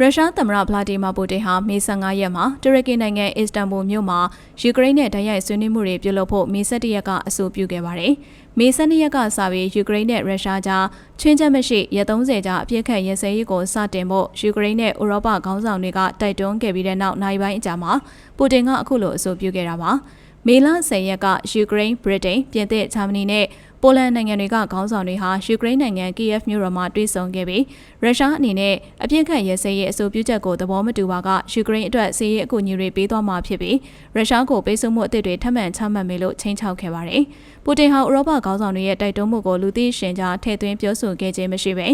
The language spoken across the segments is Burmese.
ရုရှားသမ္မတဗလာဒီမာပူတင်ဟာမေ15ရက်မှာတူရကီနိုင်ငံအစ္စတန်ဘူလ်မြို့မှာယူကရိန်းနဲ့တိုက်ရိုက်ဆွေးနွေးမှုတွေပြုလုပ်ဖို့မေ17ရက်ကအဆိုပြုခဲ့ပါတယ်။မေ12ရက်ကစပြီးယူကရိန်းနဲ့ရုရှားကြားချွင်းချက်မရှိရက်30ကြာအပြစ်ခတ်ရစဲရေးကိုစတင်ဖို့ယူကရိန်းနဲ့ဥရောပခေါင်းဆောင်တွေကတိုက်တွန်းခဲ့ပြီးတဲ့နောက်နိုင်ပိုင်းအကြာမှာပူတင်ကအခုလိုအဆိုပြုခဲ့တာပါ။ မေလ10ရက်ကယူကရိန်း၊ဗြိတိန်၊ပြင်သစ်၊ဂျာမနီနဲ့ပိုလန်နိုင်ငံတွေကခေါင်းဆောင်တွေဟာယူကရိန်းနိုင်ငံကီယက်မြို့တော်မှာတွေ့ဆုံခဲ့ပြီးရုရှားအနေနဲ့အပြစ်ခတ်ရဲစဲရေးအဆိုပြုချက်ကိုသဘောမတူပါကယူကရိန်းအတွက်စီးရေးအကူအညီတွေပေးသွားမှာဖြစ်ပြီးရုရှားကိုပေးဆုံးမှုအသစ်တွေထပ်မံချမှတ်မယ်လို့ချိန်ချောက်ခဲ့ပါတယ်။ပူတင်ဟာဥရောပခေါင်းဆောင်တွေရဲ့တိုက်တွန်းမှုကိုလူသိရှင်ကြားထည့်သွင်းပြောဆိုခဲ့ခြင်းမရှိပေ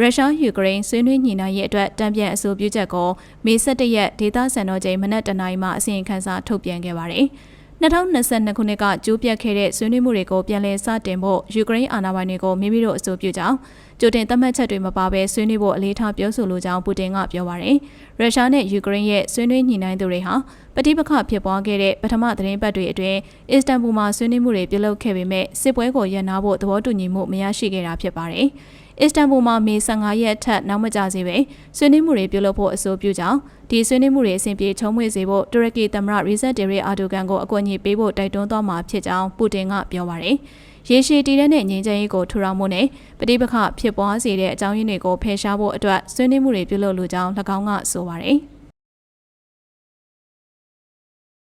ရုရှားယူကရိန်းဆွေးနွေးညှိနှိုင်းရေးအတွက်တံပြန်အဆိုပြုချက်ကိုမေ17ရက်ဒေသစံတော်ချိန်မနက်တနာရီမှအစီရင်ခံစာထုတ်ပြန်ခဲ့ပါတယ်။ 2022ခုနှစ်ကကျိုးပြတ်ခဲ့တဲ့ဆွေးနွေးမှုတွေကိုပြန်လည်စတင်ဖို့ယူကရိန်းအာဏာပိုင်တွေကိုမိမိတို့အဆိုပြုကြောင်းကြိုတင်သတ်မှတ်ချက်တွေမပါဘဲဆွေးနွေးဖို့အလေးထားပြောဆိုလိုကြောင်းပူတင်ကပြောပါရယ်ရုရှားနဲ့ယူကရိန်းရဲ့ဆွေးနွေးညှိနှိုင်းသူတွေဟာပဋိပက္ခဖြစ်ပွားခဲ့တဲ့ပထမသတင်းပတ်တွေအတွင်းအစ္စတန်ဘူလ်မှာဆွေးနွေးမှုတွေပြုလုပ်ခဲ့ပေမဲ့စစ်ပွဲကိုရပ်နားဖို့သဘောတူညီမှုမရရှိခဲ့တာဖြစ်ပါတယ်အစ္စတန်ဘူလ်မှာမေ15ရက်ထက်နောက်မကျစေပဲဆွေးနွေးမှုတွေပြုလုပ်ဖို့အဆိုပြုကြောင်းဒီဆွေးနွေးမှုတွေအဆင်ပြေချုံးမွေစေဖို့တူရကီသမ္မတရီဇက်ဒေရီအာဒိုကန်ကိုအကူအညီပေးဖို့တိုက်တွန်းသွားမှာဖြစ်ကြောင်းပူတင်ကပြောပါတယ်။ရေရှည်တည်တဲ့ငြိမ်းချမ်းရေးကိုထူထောင်မှုနဲ့ပဋိပက္ခဖြစ်ပွားစေတဲ့အကြောင်းရင်းတွေကိုဖယ်ရှားဖို့အတွက်ဆွေးနွေးမှုတွေပြုလုပ်လိုကြောင်း၎င်းကဆိုပါတယ်။